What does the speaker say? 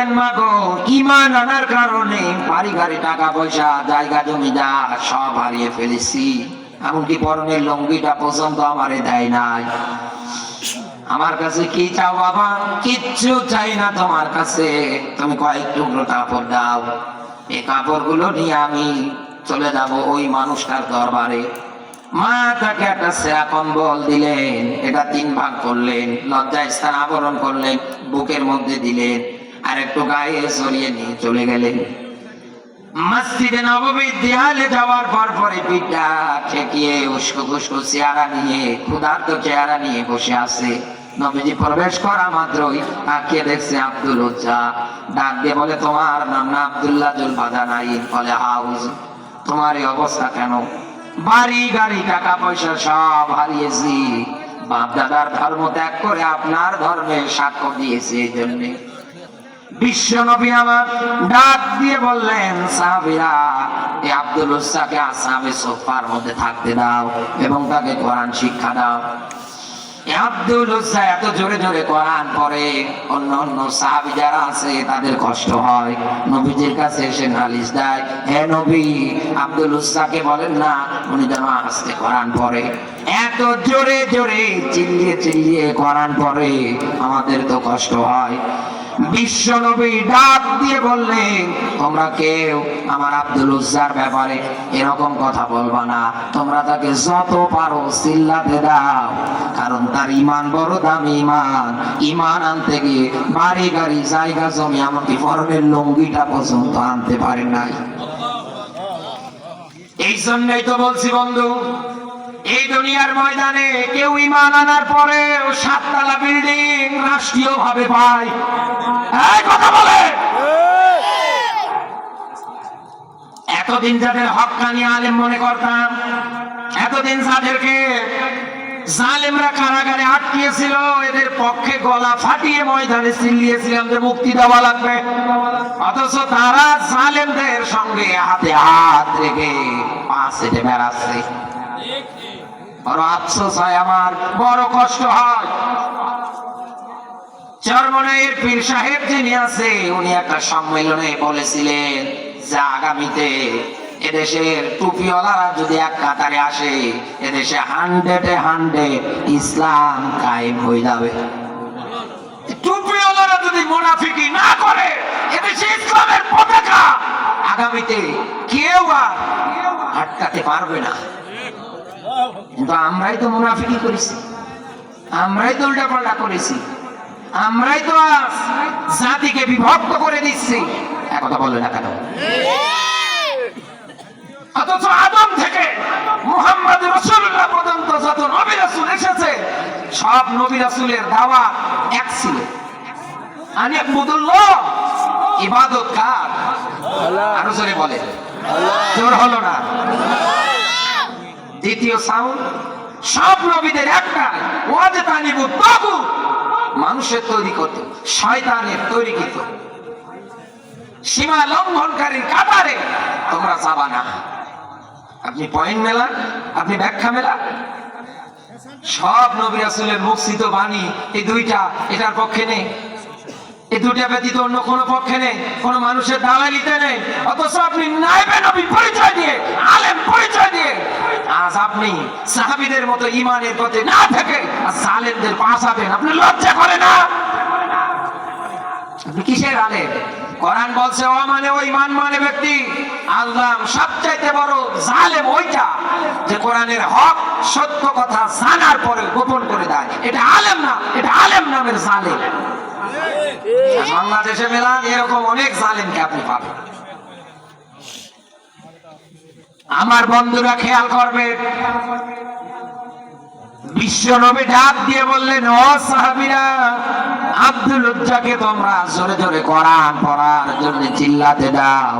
বললেন মা গো ইমান আনার কারণে বাড়ি গাড়ি টাকা পয়সা জায়গা, জমিদার সব হারিয়ে ফেলেছি। এমনকি পরনের লঙ্গিটা পর্যন্ত আমারে দেয় নাই। আমার কাছে কি চাও বাবা? কিচ্ছু চাই না তোমার কাছে। তুমি কয়েক টুকরো কাপড় দাও। এই কাপড়গুলো নিয়ে আমি চলে যাব ওই মানুষটার দরবারে। মা তাকে একটা সেরা কম্বল দিলেন। এটা তিন ভাগ করলেন লজ্জা স্থান আবরণ করলেন, বুকের মধ্যে দিলেন। আর একটু গায়ে সরিয়ে নিয়ে চলে গেলেন মসজিদে নবমীর দেয়ালে যাওয়ার পর পরে পিঠটা ঠেকিয়ে, উস্কো খুস্কো চেহারা নিয়ে, ক্ষুধার্ত চেহারা নিয়ে বসে আছে। নবীজি প্রবেশ করা মাত্রই দেখছে আব্দুল ডাক দিয়ে বলে, তোমার নাম না জুল বলে হাউস তোমার এই অবস্থা কেন? বাড়ি, গাড়ি, টাকা, পয়সা সব হারিয়েছি। বাপ দাদার ধর্ম ত্যাগ করে আপনার ধর্মে সাক্ষ্য দিয়েছি এই জন্যে। বিশ্ব নবী আমার ডাক দিয়ে বললেন, সাহাবীরা এই আব্দুল উসাকে আসামে সোফার মধ্যে থাকতে দাও এবং তাকে কোরআন শিক্ষা দাও। আব্দুল উসা এত জোরে জোরে কোরআন পড়ে, অন্য অন্য সাহাবী যারা আছে তাদের কষ্ট হয়। নবীজির কাছে এসে নালিশ দেয়, হে নবী, আব্দুল উসাকে বলেন না, উনি যেন আস্তে কোরআন পড়ে। এত জোরে জোরে চিল্লিয়ে চিল্লিয়ে কোরআন পড়ে, আমাদের তো কষ্ট হয়। বিশ্ব নবী ডাক দিয়ে বললেন, তোমরা কেউ আমার আব্দুল উজ্জার ব্যাপারে এরকম কথা বলবা না। তোমরা তাকে যত পারো চিল্লাতে দাও, কারণ তার ইমান বড় দামি ইমান ইমান আনতে গিয়ে বাড়ি, গাড়ি, জায়গা, জমি, এমনকি ফরমের লঙ্গিটা পর্যন্ত আনতে পারে নাই। এই জন্যই তো বলছি বন্ধু এই দুনিয়ার ময়দানে কেউ ইমান আনার পরে সাততলা বিল্ডিং রাষ্ট্রীয় ভাবে পায় কথা বলে। এতদিন যাদের হকানি আলেম মনে করতাম, এতদিন যাদেরকে জালেমরা কারাগারে আটকিয়েছিল, এদের পক্ষে গলা ফাটিয়ে ময়দানে চিল্লিয়েছিলাম যে মুক্তি দেওয়া লাগবে। অথচ তারা জালেমদের সঙ্গে হাতে হাত রেখে পাঁচ হেঁটে বেড়াচ্ছে। বড় আফসোস হয় আমার, বড় কষ্ট হয়। চরমনাইয়ের পীর সাহেব যিনি আছে, উনি একটা সম্মেলনে বলেছিলেন যে আগামীতে এদেশের টুপিওয়ালারা যদি এক কাতারে আসে, এদেশে হান্ড্রেডে হান্ড্রেড ইসলাম কায়েম হয়ে যাবে। টুপিওয়ালারা যদি মুনাফিকি না করে, এদেশে ইসলামের পতাকা আগামীতে কেউ আর আটকাতে পারবে না। কিন্তু আমরাই তো মুনাফিকি করেছি। আমরাই তো উল্টাপাল্টা করেছি। আমরাই তো আজ জাতিকে বিভক্ত করে দিচ্ছি। একথা বলবে না কেন? অথচ আদম থেকে মুহাম্মদ রসুল্লাহ পর্যন্ত যত নবী রাসূল এসেছে, সব নবী রাসূলের দাওয়া এক ছিল। আনি আবুদুল্লাহ ইবাদত কার? আরও জোরে বলে জোর হলো না। দ্বিতীয় সাউন্ড, সব নবীদের একটাই ওয়াজে তানিবু তাগু মানুষের তৈরি করত, শয়তানের তৈরি করত। সীমা লঙ্ঘনকারীর কাতারে, তোমরা যাবা না। আপনি পয়েন্ট মেলান আপনি ব্যাখ্যা মেলান সব নবী রাসূলের মুখস্থিত বাণী, এই দুইটা, এটার পক্ষে নেই। এই দুটা ব্যতীত অন্য কোনো পক্ষে নেই, কোনো মানুষের দালালিতে নেই। অথচ আপনি নাইবে নবী পরিচয় দিয়ে, আলেম পরিচয় আজ আপনি সাহাবীদের মতো ইমানের পথে না থেকে আর সালেমদের পাশাবেন আপনি লজ্জা করে না? আপনি কিসের আলেম? কোরআন বলছে ও মানে ওই মান মানে ব্যক্তি আল্লাহ সবচাইতে বড় জালেম ওইটা যে কোরআনের হক, সত্য কথা জানার পরে গোপন করে দেয়। এটা আলেম না, এটা আলেম নামের জালেম। বাংলাদেশে মেলান এরকম অনেক জালেমকে আপনি পাবেন। আমার বন্ধুরা খেয়াল করবে। বিশ্ব নবী ডাক দিয়ে বললেন, ও সাহাবিরা, আব্দুল উজ্জাকে তোমরা জোরে জোরে কোরআন পড়ার জন্য চিল্লাতে দাও।